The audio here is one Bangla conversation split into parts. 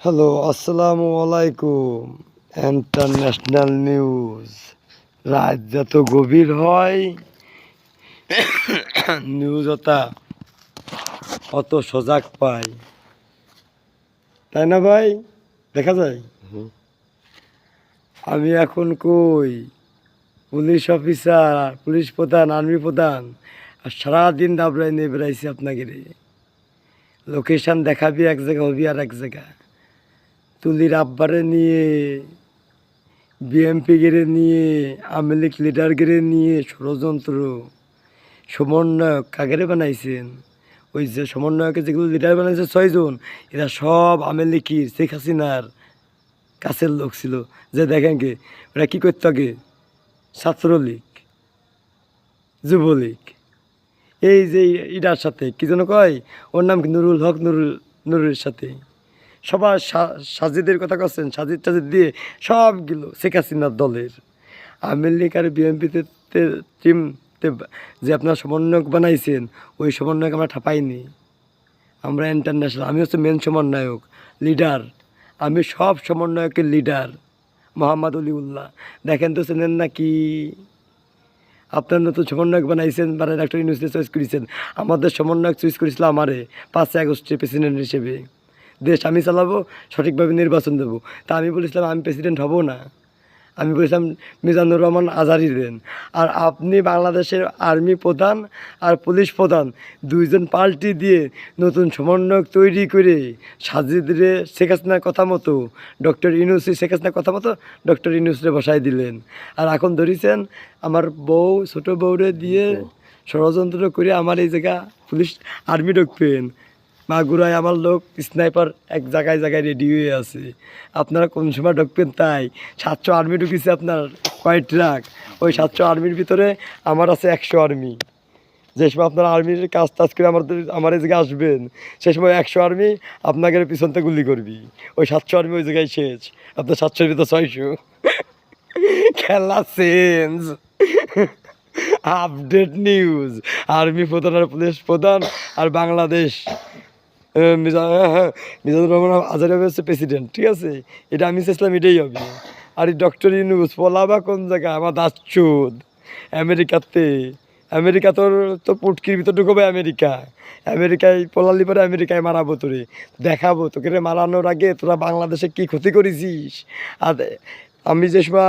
হ্যালো আসসালামু আলাইকুম ইন্টারন্যাশনাল নিউজ রাত যত গভীর হয় নিউজ ওটা অত সজাগ পায়। তাই না ভাই? দেখা যায়? আমি এখন কই? পুলিশ অফিসার পুলিশ প্রধান আর্মি প্রধান আর সারাদিন দাবড়াই নিয়ে বেড়াইছি আপনাকে লোকেশন দেখাবি এক জায়গা হবি আর এক জায়গা তুলির আব্বারে নিয়ে, বিএমপি গেড়ে নিয়ে, আওয়ামী লীগ লিডার গেড়ে নিয়ে ষড়যন্ত্র। সমন্বয়ক কাগেরে বানাইছেন? ওই যে সমন্বয়কে যেগুলো লিডার বানাইছে ছয়জন, এরা সব আওয়ামী লীগের, শেখ হাসিনার কাছের লোক ছিল। যে দেখেন কে, ওরা কী করতো আগে? ছাত্রলীগ, যুবলীগ। এই যে ইটার সাথে, কি যেন কয়? ওর নাম কি? নুরুল হক নুরুল নুরুলের সাথে। সবার সাজিদের কথা করছেন সাজিদ টাজিদ দিয়ে সবগুলো শেখ হাসিনার দলের। আওয়ামী লীগ আর বিএনপিতে টিম যে আপনার সমন্বয়ক বানাইছেন, ওই সমন্বয়ক আমরা ঠাপাইনি। আমরা ইন্টারন্যাশনাল আমি হচ্ছে মেন সমন্বয়ক লিডার আমি সব সমন্বয়কের লিডার মোহাম্মদ অলিউল্লাহ। দেখেন তো চেনেন না কি? আপনার নতুন সমন্বয়ক বানাইছেন মানে ডাক্তার ইউনিভার্সিটি চয়েস করেছেন। আমাদের সমন্বয়ক চয়েস করেছিল আমারে, পাঁচই আগস্টে প্রেসিডেন্ট হিসেবে। দেশ আমি চালাবো সঠিকভাবে নির্বাচন দেবো। তা আমি বলেছিলাম আমি প্রেসিডেন্ট হব না। আমি বলেছিলাম মিজানুর রহমান আজারি দেন। আর আপনি বাংলাদেশের আর্মি প্রধান আর পুলিশ প্রধান দুইজন পাল্টি দিয়ে নতুন সমন্বয়ক তৈরি করে সাজিদরে শেখ হাসিনার কথা মতো ডক্টর ইনুসি শেখ হাসিনার কথা মতো ডক্টর ইনুসরে বসাই দিলেন। আর এখন ধরেছেন আমার বউ ছোট বউরে দিয়ে ষড়যন্ত্র করে আমার এই জায়গা পুলিশ আর্মি ঢুকবেন। মাগুরায় আমার লোক স্নাইপার এক জায়গায় জায়গায় রেডি হয়ে আছে। আপনারা কোন সময় ঢুকবেন তাই? সাতশো আর্মি ঢুকেছে আপনার কয় ট্রাক। ওই সাতশো আর্মির ভিতরে আমার আছে একশো আর্মি যে সময় আপনার আর্মির কাজ টাজ করে আমাদের, আমার এই জায়গায় আসবেন, সে সময় একশো আর্মি আপনাকে পিছন থেকে গুলি করবি। ওই সাতশো আর্মি ওই জায়গায় শেষ। আপনার সাতশোর ভিতর ছয়শো। খেলা চেঞ্জ আপডেট নিউজ আর্মি প্রধান আর পুলিশ প্রধান আর বাংলাদেশ। আহ, মিজা- মিজানুর রহমান আজারি হবে হচ্ছে প্রেসিডেন্ট ঠিক আছে? এটা আমি চেয়েছিলাম এটাই হবে। আর এই ডক্টর ইউনুস পলাবা কোন জায়গায়? আমার দাসচুদ আমেরিকাতে আমেরিকা তোর তো পুটকির ভিতর ঢুকবে আমেরিকা। আমেরিকায় পলালি পরে আমেরিকায় মারাবো তোরে দেখাবো তোকে রে মারানোর আগে তোরা বাংলাদেশে কি ক্ষতি করেছিস? আর আমি যে সময়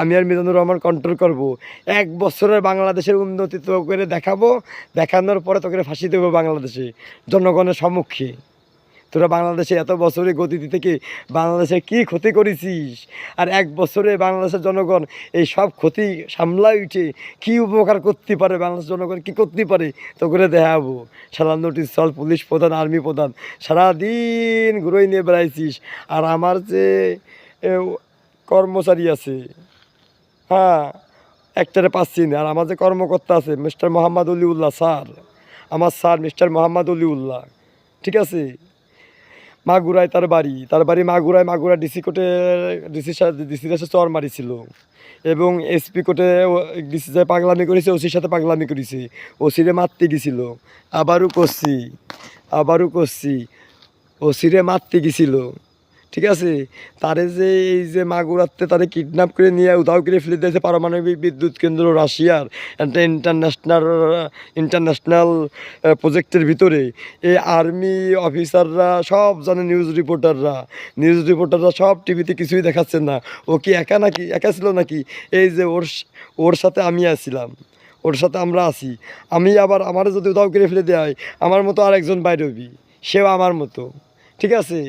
আমি আর মিজানুর রহমান কন্ট্রোল করব, এক বছরের বাংলাদেশের উন্নতি তো করে দেখাবো, দেখানোর পরে তোকে ফাঁসি দেবো বাংলাদেশে, জনগণের সম্মুখে। তোরা বাংলাদেশে এত বছরের গতিতে থেকে বাংলাদেশে কি ক্ষতি করেছিস? আর এক বছরে বাংলাদেশের জনগণ এই সব ক্ষতি সামলাই উঠে কি উপকার করতে পারে? বাংলাদেশের জনগণ কি করতে পারে? তো করে দেখাবো। সারা নোটিশ চল, পুলিশ প্রধান, আর্মি প্রধান, সারাদিন ঘুরোই নিয়ে বেড়াইছিস। আর আমার যে কর্মচারী আছে। হ্যাঁ একটারে পাচ্ছি না। আর আমার যে কর্মকর্তা আছে, মিস্টার মোহাম্মদ অলিউল্লাহ স্যার, আমার স্যার মিস্টার মোহাম্মদ অলিউল্লাহ, ঠিক আছে? মাগুরায় তার বাড়ি। তার বাড়ি মাগুরায় মাগুরা ডিসি কোর্টে, ডিসি ডিসির সাথে চর মারিছিল। এবং এসপি কোর্টে ডিসি যায় পাগলামি করেছে, ওসির সাথে পাগলামি করেছে। ওসিরে মারতে গেছিল। আবারও করছি আবারও করছি। ওসিরে মারতে গেছিল। ঠিক আছে? তারে যে এই যে মাগুরাতে তারে কিডন্যাপ করে নিয়ে উধাও করে ফেলে দিয়েছে পারমাণবিক বিদ্যুৎ কেন্দ্র রাশিয়ার একটা ইন্টারন্যাশনাল ইন্টারন্যাশনাল প্রজেক্টের ভিতরে। এই আর্মি অফিসাররা সব জানে নিউজ রিপোর্টাররা নিউজ রিপোর্টাররা সব টিভিতে কিছুই দেখাচ্ছেন না। ও কি একা নাকি? একা ছিল নাকি? এই যে ওর ওর সাথে আমি আছিলাম। ওর সাথে আমরা আছি। আমি আবার আমারও যদি উধাও করে ফেলে দেওয়া হয় আমার মতো আরেকজন হবি সেও আমার মতো। ঠিক আছে?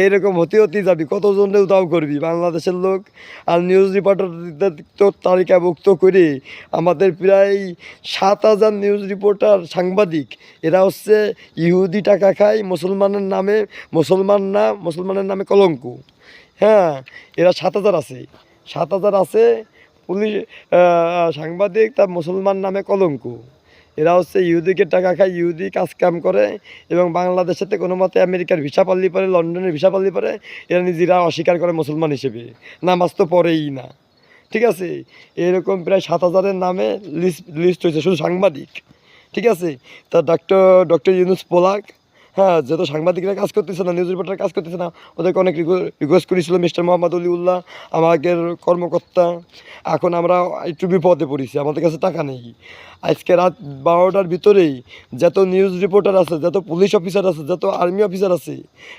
এইরকম হতে হতে যাবি। কতজনে উদাও করবি? বাংলাদেশের লোক আর নিউজ রিপোর্টারদের তালিকাভুক্ত করে আমাদের প্রায় সাত হাজার নিউজ রিপোর্টার সাংবাদিক, এরা হচ্ছে ইহুদি টাকা খায়, মুসলমানের নামে মুসলমান না, মুসলমানের নামে কলঙ্ক। হ্যাঁ এরা সাত হাজার আছে। সাত হাজার আছে পুলিশ সাংবাদিক, তার মুসলমান নামে কলঙ্ক। এরা হচ্ছে ইহুদিকে টাকা খায়, ইহুদি কাজ কাম করে এবং বাংলাদেশেতে কোনো মতে আমেরিকার ভিসা পাল্লি পরে, লন্ডনের ভিসা পাল্লি পরে, এরা নিজেরা অস্বীকার করে মুসলমান হিসেবে। নামাজ তো পড়েই না। ঠিক আছে? এরকম প্রায় সাত হাজারের নামে লিস্ট লিস্ট হয়েছে, শুধু সাংবাদিক। ঠিক আছে? তা ডক্টর ডক্টর ইউনুস পোলাক হ্যাঁ যেহেতু সাংবাদিকরা কাজ করতেছে না নিউজ রিপোর্টার কাজ করতেছে না, ওদেরকে অনেক রিকোয়েস্ট করেছিল মিস্টার মোহাম্মদ উল্লাহ আমাদের কর্মকর্তা। এখন আমরা একটু বিপদে পড়েছি, আমাদের কাছে টাকা নেই। আজকে রাত বারোটার ভিতরেই যত নিউজ রিপোর্টার আছে, যত পুলিশ অফিসার আছে, যত আর্মি অফিসার আছে,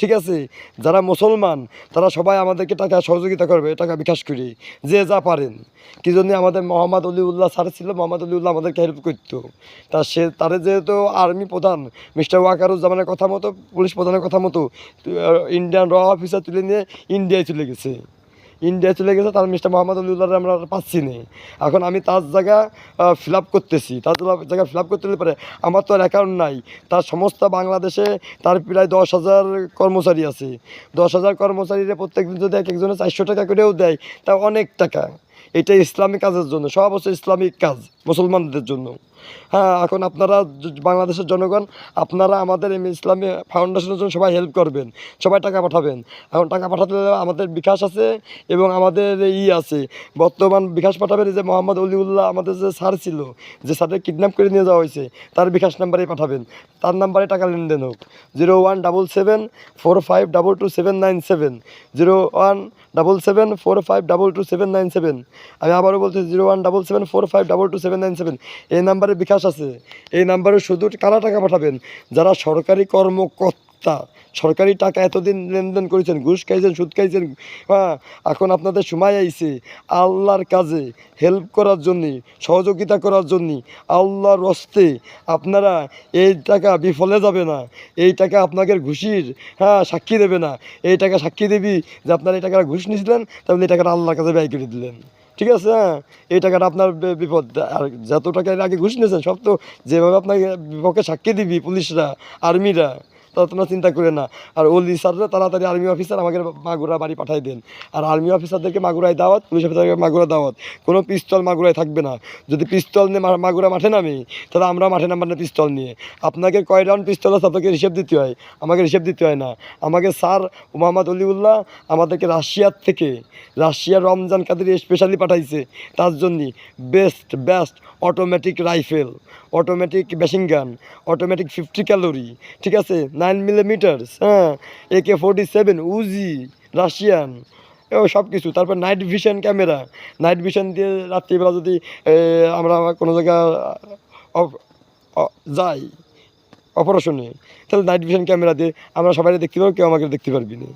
ঠিক আছে, যারা মুসলমান, তারা সবাই আমাদেরকে টাকা সহযোগিতা করবে, টাকা বিকাশ করে, যে যা পারেন। কি জন্য আমাদের মোহাম্মদ অলিউল্লাহ স্যার ছিল, মোহাম্মদ অলিউল্লাহ আমাদেরকে হেল্প করতো। তা সে, তার যেহেতু আর্মি প্রধান, মিস্টার ওয়াকারুজ্জামানের কথা মতো, পুলিশ প্রধানের কথা মতো ইন্ডিয়ান র অফিসার তুলে নিয়ে ইন্ডিয়ায় চলে গেছে। ইন্ডিয়া চলে গেছে, তার মিস্টার মোহাম্মদ আলিউল্লাহ আমরা পাচ্ছি না। এখন আমি তার জায়গা ফিল করতেছি। তার জায়গা ফিল করতে পরে আমার তো আর অ্যাকাউন্ট নাই। তার সমস্ত বাংলাদেশে তার প্রায় দশ হাজার কর্মচারী আছে। দশ হাজার কর্মচারীরা প্রত্যেকদিন যদি এক একজনের চারশো টাকা করেও দেয় তা অনেক টাকা। এটা ইসলামিক কাজের জন্য, সব হচ্ছে ইসলামিক কাজ, মুসলমানদের জন্য। হ্যাঁ এখন আপনারা বাংলাদেশের জনগণ, আপনারা আমাদের এই ইসলামী ফাউন্ডেশনের জন্য সবাই হেল্প করবেন, সবাই টাকা পাঠাবেন। এখন টাকা পাঠাতে আমাদের বিকাশ আছে এবং আমাদের ই আছে। বর্তমান বিকাশ পাঠাবেন যে মোহাম্মদ অলিউল্লাহ, আমাদের যে স্যার ছিল, যে স্যারকে কিডন্যাপ করে নিয়ে যাওয়া হয়েছে, তার বিকাশ নাম্বারে পাঠাবেন। তার নাম্বারে টাকা লেনদেন হোক। Zero one double seven four five double two seven nine seven zero one double seven four five double two seven nine seven আমি আবারও বলছি zero one double seven four five double two seven nine seven এই নাম্বারে বিকাশ আছে। এই নাম্বারে শুধু কারা টাকা পাঠাবেন? যারা সরকারি কর্মকর্তা, সরকারি টাকা এতদিন লেনদেন করেছেন, ঘুষ খাইছেন, সুদ খাইছেন হ্যাঁ এখন আপনাদের সময় আইছে। আল্লাহর কাজে হেল্প করার জন্যে, সহযোগিতা করার জন্যে, আল্লাহর রস্তে আপনারা এই টাকা বিফলে যাবে না। এই টাকা আপনাকে ঘুষির হ্যাঁ সাক্ষী দেবে না। এই টাকা সাক্ষী দেবি যে আপনারা এই টাকাটা ঘুষ নিয়েছিলেন, তাহলে এই টাকাটা আল্লাহর কাছে ব্যয় করে দিলেন। ঠিক আছে হ্যাঁ? এই টাকাটা আপনার বিপদ। আর যত টাকা আগে ঘুষ নিয়েছেন, সব তো যেভাবে আপনাকে বিপক্ষে সাক্ষী দিবি, পুলিশরা, আর্মিরা তা তোমরা চিন্তা করে না। আর ওলি স্যাররা তাড়াতাড়ি আর্মি অফিসার আমাকে মাগুরা বাড়ি পাঠাই দেন। আর আর্মি অফিসারদেরকে মাগুরায় দাওয়াত, পুলিশ অফিসারকে মাগুরা দাওয়াত। কোনো পিস্তল মাগুরায় থাকবে না। যদি পিস্তল নিয়ে মাগুরা মাঠে নামি, তাহলে আমরা মাঠে নামবার না পিস্তল নিয়ে। আপনাকে কয় রাউন্ড পিস্তল আছে, আপনাকে হিসেব দিতে হয়। আমাকে হিসেব দিতে হয় না। আমাকে স্যার মোহাম্মদ অলিউল্লাহ আমাদেরকে রাশিয়ার থেকে, রাশিয়ার রমজান কাদের স্পেশালি পাঠাইছে, তার জন্যে best best automatic rifle automatic machine gun automatic fifty calorie ঠিক আছে? নাইন মিলিমিটার্স হ্যাঁ A K forty seven Uzi Russian ও সব কিছু। তারপর night vision camera night vision দিয়ে রাত্রিবেলা যদি আমরা কোনো জায়গা যাই, অপারেশনে, তাহলে নাইট ভিশন ক্যামেরা দিয়ে আমরা সবাই দেখতে পাবো কেউ আমাকে দেখতে পারবি না।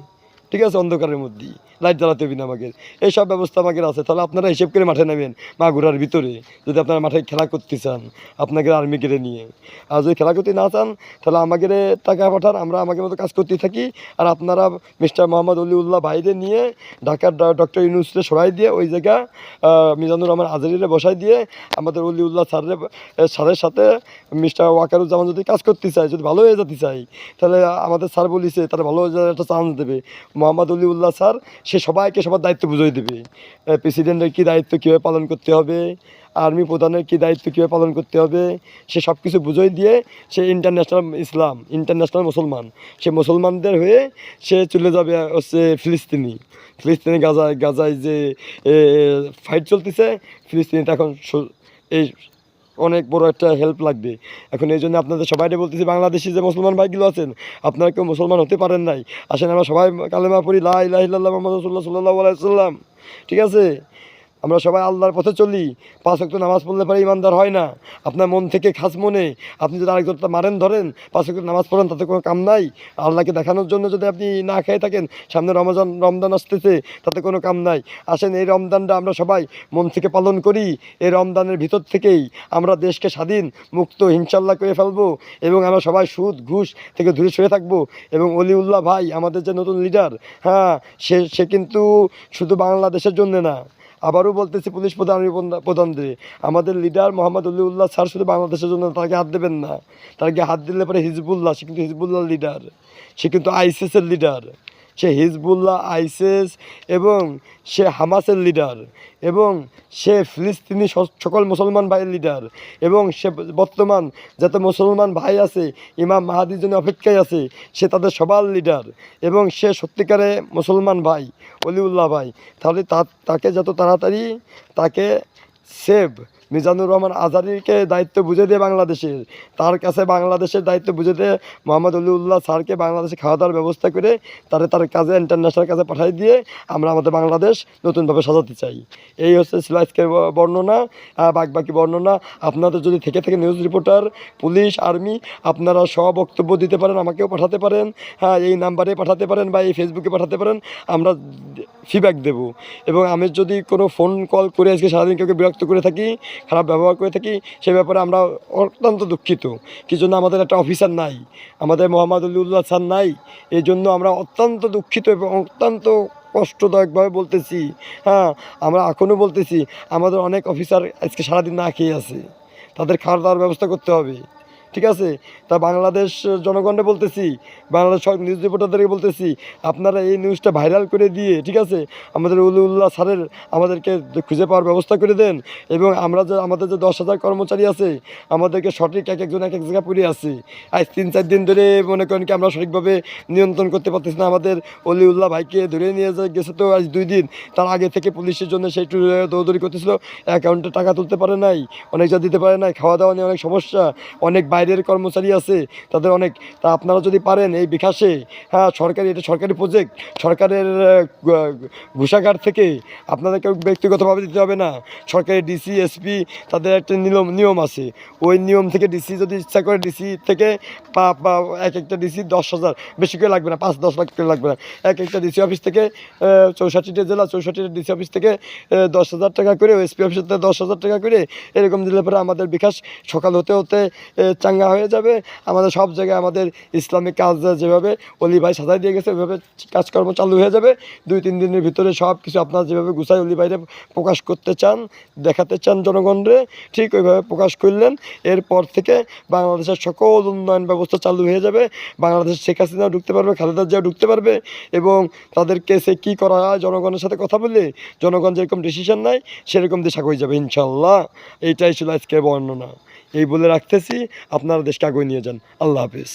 ঠিক আছে, অন্ধকারের মধ্যেই লাইট জ্বালাতে হবে না আমাকে। এইসব ব্যবস্থা আমাকে আছে। তাহলে আপনারা হিসেব করে মাঠে নেবেন মাগুরার ভিতরে। যদি আপনারা মাঠে খেলা করতে চান, আপনাকে আর্মি কেড়ে নিয়ে। আর যদি খেলা করতে না চান, তাহলে আমাকে টাকা পাঠান। আমরা আমাকে মতো কাজ করতে থাকি। আর আপনারা মিস্টার মোহাম্মদ অলিউল্লাহ বাইরে নিয়ে ঢাকার ডক্টর ইউনিভার্সিটি সরাই দিয়ে ওই জায়গা মিজানুর রহমান আজারিরে বসাই দিয়ে আমাদের অলিউল্লাহ স্যারের স্যারের সাথে মিস্টার ওয়াকারুজ্জামান যদি কাজ করতে চায়, যদি ভালো হয়ে যেতে চাই তাহলে আমাদের স্যার বলিছে, তারা ভালো হয়ে যাওয়ার একটা চান্স দেবে। মোহাম্মদ অলিউল্লাহ স্যার, সে সবাইকে সবার দায়িত্ব বুঝিয়ে দেবে। প্রেসিডেন্টের কী দায়িত্ব কীভাবে পালন করতে হবে আর্মি প্রধানের কী দায়িত্ব কীভাবে পালন করতে হবে, সে সব কিছু বুঝিয়ে দিয়ে সে ইন্টারন্যাশনাল ইসলাম ইন্টারন্যাশনাল মুসলমান, সে মুসলমানদের হয়ে সে চলে যাবে হচ্ছে ফিলিস্তিনি। ফিলিস্তিনি গাজায় গাজায় যে ফাইট চলতেছে, ফিলিস্তিনিতে এখন এই অনেক বড় একটা হেল্প লাগবে। এখন এই জন্য আপনাদের সবাইকে বলতেছি, বাংলাদেশি যে মুসলমান ভাইগুলো আছেন, আপনারা কেউ মুসলমান হতে পারেন নাই। আসেন আমরা সবাই কালেমা পড়ি লাহ ইলাহা মোহাম্মদ রসুল্লাহ সাল্লাহ আলাইসাল্লাম ঠিক আছে? আমরা সবাই আল্লাহর পথে চলি। পাঁচ ওয়াক্ত নামাজ পড়লে পরে ইমানদার হয় না। আপনার মন থেকে খাস মনে। আপনি যদি আরেকজনটা মারেন, ধরেন, পাঁচ ওয়াক্ত নামাজ পড়েন, তাতে কোনো কাম নাই। আল্লাহকে দেখানোর জন্য যদি আপনি না খেয়ে থাকেন, সামনে রমজান রমজান আসতেছে, তাতে কোনো কাম নাই। আসেন, এই রমজানটা আমরা সবাই মন থেকে পালন করি। এই রমজানের ভিতর থেকেই আমরা দেশকে স্বাধীন, মুক্ত হিংসাল্লাহ করে ফেলব এবং আমরা সবাই সুদ, ঘুষ থেকে দূরে সরে থাকব। এবং অলিউল্লাহ ভাই, আমাদের যে নতুন লিডার হ্যাঁ সে সে কিন্তু শুধু বাংলাদেশের জন্য না আবারও বলতেছি, পুলিশ প্রধান প্রধানদের, আমাদের লিডার মোহাম্মদ উল্লিউল্লাহ স্যার শুধু বাংলাদেশের জন্য তাকে হাত দেবেন না। তাকে হাত দিলে পরে হিজবুল্লাহ, সে কিন্তু হিজবুল্লাহ লিডার, সে কিন্তু আইসিসের লিডার। সে হিজবুল্লাহ, আইসিস এবং সে হামাসের লিডার এবং সে ফিলিস্তিনি সকল মুসলমান ভাইয়ের লিডার এবং সে বর্তমান যাতে মুসলমান ভাই আছে, ইমাম মাহাদির জন্য অপেক্ষায় আছে, সে তাদের সবার লিডার এবং সে সত্যিকারে মুসলমান ভাই, অলিউল্লাহ ভাই। তাহলে তাকে যত তাড়াতাড়ি তাকে সেভ মিজানুর রহমান আজারিকে দায়িত্ব বুঝে দিয়ে বাংলাদেশের। তার কাছে বাংলাদেশের দায়িত্ব বুঝে দিয়ে মোহাম্মদ অলিউল্লাহ স্যারকে বাংলাদেশে খাওয়া দাওয়ার ব্যবস্থা করে তারে তার কাজে ইন্টারন্যাশনাল কাজে পাঠিয়ে দিয়ে আমরা আমাদের বাংলাদেশ নতুনভাবে সাজাতে চাই। এই হচ্ছে ছিল আজকের বর্ণনা বাক বর্ণনা। আপনাদের যদি থেকে থেকে নিউজ রিপোর্টার পুলিশ আর্মি আপনারা সব বক্তব্য দিতে পারেন, আমাকেও পাঠাতে পারেন হ্যাঁ এই নাম্বারে পাঠাতে পারেন বা এই ফেসবুকে পাঠাতে পারেন, আমরা ফিডব্যাক দেব। এবং আমি যদি কোনো ফোন কল করে আজকে সারাদিন কেউ বিরক্ত করে থাকি খারাপ ব্যবহার করে থাকি, সে ব্যাপারে আমরা অত্যন্ত দুঃখিত। কি জন্য আমাদের একটা অফিসার নাই? আমাদের মোহাম্মদ আলিউল্লাহ স্যার নাই। এই জন্য আমরা অত্যন্ত দুঃখিত এবং অত্যন্ত কষ্টদায়কভাবে বলতেছি হ্যাঁ আমরা এখনও বলতেছি, আমাদের অনেক অফিসার আজকে সারাদিন না খেয়ে আছে। তাদের খাওয়ার দাওয়ার ব্যবস্থা করতে হবে। ঠিক আছে? তা বাংলাদেশ জনগণকে বলতেছি, বাংলাদেশ নিউজ রিপোর্টারদেরকে বলতেছি, আপনারা এই নিউজটা ভাইরাল করে দিয়ে, ঠিক আছে? আমাদের উল্লাহ স্যারের আমাদেরকে খুঁজে পাওয়ার ব্যবস্থা করে দেন এবং আমরা যে, আমাদের যে দশ হাজার কর্মচারী আছে, আমাদেরকে সঠিক এক একজন এক এক জায়গায় পড়ে আছে আজ তিন, চার দিন ধরে মনে করেন কি আমরা সঠিকভাবে নিয়ন্ত্রণ করতে পারতেছি না। আমাদের অলিউল্লাহ ভাইকে ধরে নিয়ে গেছে তো আজ দুই দিন, তার আগে থেকে পুলিশের জন্য সেই দৌড়দৌড়ি করতেছিল, অ্যাকাউন্টে টাকা তুলতে পারে নাই, অনেক যা দিতে পারে নাই খাওয়া দাওয়া নিয়ে অনেক সমস্যা, অনেক বাইরের কর্মচারী আছে তাদের অনেক। তা আপনারা যদি পারেন এই বিকাশে হ্যাঁ সরকারি এটা সরকারি প্রজেক্ট সরকারের ঘোষাগার থেকে আপনাদেরকে ব্যক্তিগতভাবে দিতে হবে না। সরকারি ডিসি এসপি তাদের একটা নিয়ম নিয়ম আছে। ওই নিয়ম থেকে ডিসি যদি ইচ্ছা করে ডিসি থেকে এক একটা ডিসি দশ হাজার বেশি করে লাগবে না পাঁচ দশ লাখ করে লাগবে না। এক একটা ডিসি অফিস থেকে চৌষট্টিটা জেলা চৌষট্টিটা ডিসি অফিস থেকে দশ হাজার টাকা করে এসপি অফিস থেকে দশ হাজার টাকা করে এরকম দিলে পরে আমাদের বিকাশ সকাল হতে হতে এ, চাঙ্গা হয়ে যাবে। আমাদের সব জায়গায় আমাদের ইসলামিক কাজ যেভাবে। অলি ভাই সাজাই দিয়ে গেছে ওইভাবে কাজকর্ম চালু হয়ে যাবে। দুই, তিন দিনের ভিতরে সব কিছু আপনারা যেভাবে গুছাই অলি ভাইরে প্রকাশ করতে চান, দেখাতে চান জনগণরে ঠিক ওইভাবে প্রকাশ করলেন। এরপর থেকে বাংলাদেশের সকল উন্নয়ন ব্যবস্থা চালু হয়ে যাবে। বাংলাদেশ শেখ হাসিনাও ঢুকতে পারবে, খালেদা জিয়াও ঢুকতে পারবে এবং তাদেরকে সে কী করা হয়, জনগণের সাথে কথা বলে জনগণ যেরকম ডিসিশন নেয়, সেরকম দেশ আগে যাবে ইনশাল্লাহ এইটাই ছিল আজকে বর্ণনা। এই বলে রাখতেছি আপনারা দেশকে আগুয়ে নিয়ে যান। আল্লাহ হাফিজ।